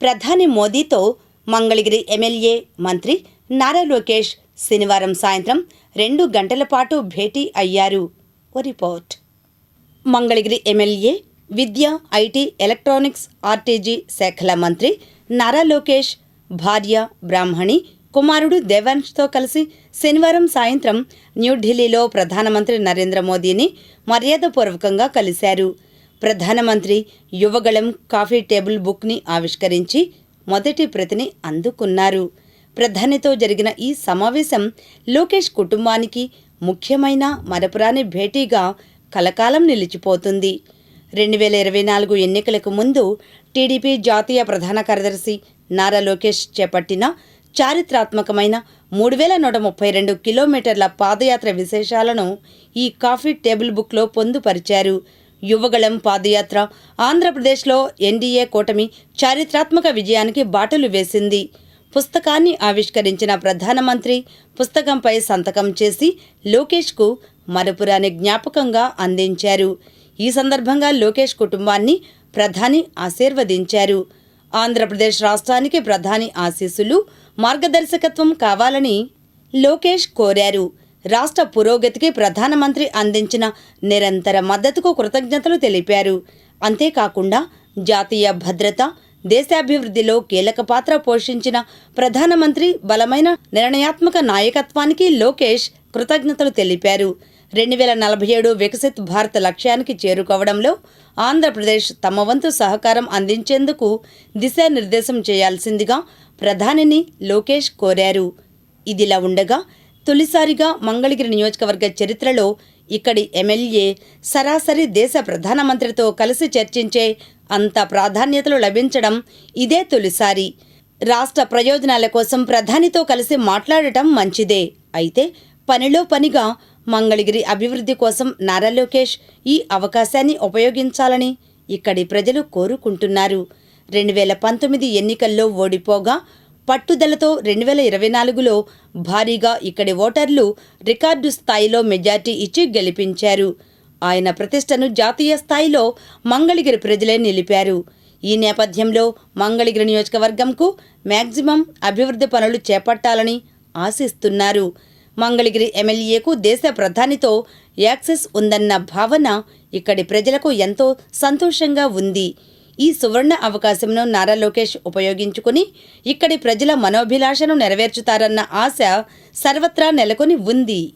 ప్రధాని మోదీతో మంగళగిరి ఎమ్మెల్యే మంత్రి నారా లోకేష్ శనివారం సాయంత్రం రెండు గంటల పాటు భేటీ అయ్యారు. ఓ రిపోర్ట్. మంగళగిరి ఎమ్మెల్యే విద్య ఐటీ ఎలక్ట్రానిక్స్ ఆర్టీజీ శాఖల మంత్రి నారా లోకేష్ భార్య బ్రాహ్మణి కుమారుడు దేవాన్ష్తో కలిసి శనివారం సాయంత్రం న్యూఢిల్లీలో ప్రధానమంత్రి నరేంద్ర మోదీని మర్యాదపూర్వకంగా కలిశారు. ప్రధానమంత్రి యువగళం కాఫీ టేబుల్ బుక్ని ఆవిష్కరించి మొదటి ప్రతిని అందుకున్నారు. ప్రధానితో జరిగిన ఈ సమావేశం లోకేష్ కుటుంబానికి ముఖ్యమైన మరపురాని భేటీగా కలకాలం నిలిచిపోతుంది. రెండు వేల ఇరవై నాలుగు ఎన్నికలకు ముందు టీడీపీ జాతీయ ప్రధాన కార్యదర్శి నారా లోకేష్ చేపట్టిన చారిత్రాత్మకమైన మూడు వేల నూట ముప్పై రెండు కిలోమీటర్ల పాదయాత్ర విశేషాలను ఈ కాఫీ టేబుల్ బుక్లో పొందుపరిచారు. యువగళం పాదయాత్ర. ఆంధ్రప్రదేశ్లో ఎన్డీఏ కూటమి చారిత్రాత్మక విజయానికి బాటలు వేసింది. పుస్తకాన్ని ఆవిష్కరించిన ప్రధానమంత్రి పుస్తకంపై సంతకం చేసి లోకేష్కు మరపురాని జ్ఞాపకంగా అందించారు. ఈ సందర్భంగా లోకేష్ కుటుంబాన్ని ప్రధాని ఆశీర్వదించారు. ఆంధ్రప్రదేశ్ రాష్ట్రానికి ప్రధాని ఆశీస్సులు మార్గదర్శకత్వం కావాలని లోకేష్ కోరారు. రాష్ట్ర పురోగతికి ప్రధానమంత్రి అందించిన నిరంతర మద్దతుకు కృతజ్ఞతలు తెలిపారు. అంతేకాకుండా జాతీయ భద్రత దేశాభివృద్ధిలో కీలక పాత్ర పోషించిన ప్రధానమంత్రి బలమైన నిర్ణయాత్మక నాయకత్వానికి లోకేష్ కృతజ్ఞతలు తెలిపారు. రెండు వేల నలభై ఏడు వికసిత్ భారత్ లక్ష్యానికి చేరుకోవడంలో ఆంధ్రప్రదేశ్ తమ వంతు సహకారం అందించేందుకు దిశానిర్దేశం చేయాల్సిందిగా ప్రధానిని లోకేష్ కోరారు. ఇదిలా ఉండగా తొలిసారిగా మంగళగిరి నియోజకవర్గ చరిత్రలో ఇక్కడి ఎమ్మెల్యే సరాసరి దేశ ప్రధానమంత్రితో కలిసి చర్చించే అంత ప్రాధాన్యతలు లభించడం ఇదే తొలిసారి. రాష్ట్ర ప్రయోజనాల కోసం ప్రధానితో కలిసి మాట్లాడటం మంచిదే. అయితే పనిలో పనిగా మంగళగిరి అభివృద్ధి కోసం నారా లోకేష్ ఈ అవకాశాన్ని ఉపయోగించాలని ఇక్కడి ప్రజలు కోరుకుంటున్నారు. రెండు వేల పంతొమ్మిది ఎన్నికల్లో ఓడిపోగా పట్టుదలతో రెండు వేల ఇరవై నాలుగులో భారీగా ఇక్కడి ఓటర్లు రికార్డు స్థాయిలో మెజార్టీ ఇచ్చి గెలిపించారు. ఆయన ప్రతిష్టను జాతీయ స్థాయిలో మంగళగిరి ప్రజలే నిలిపారు. ఈ నేపథ్యంలో మంగళగిరి నియోజకవర్గంకు మ్యాక్సిమం అభివృద్ధి పనులు చేపట్టాలని ఆశిస్తున్నారు. మంగళగిరి ఎమ్మెల్యేకు దేశ ప్రధానితో యాక్సెస్ ఉందన్న భావన ఇక్కడి ప్రజలకు ఎంతో సంతోషంగా ఉంది. ఈ సువర్ణ అవకాశంను నారా లోకేష్ ఉపయోగించుకుని ఇక్కడి ప్రజల మనోభిలాషను నెరవేర్చుతారన్న ఆశ సర్వత్రా నెలకొని ఉంది.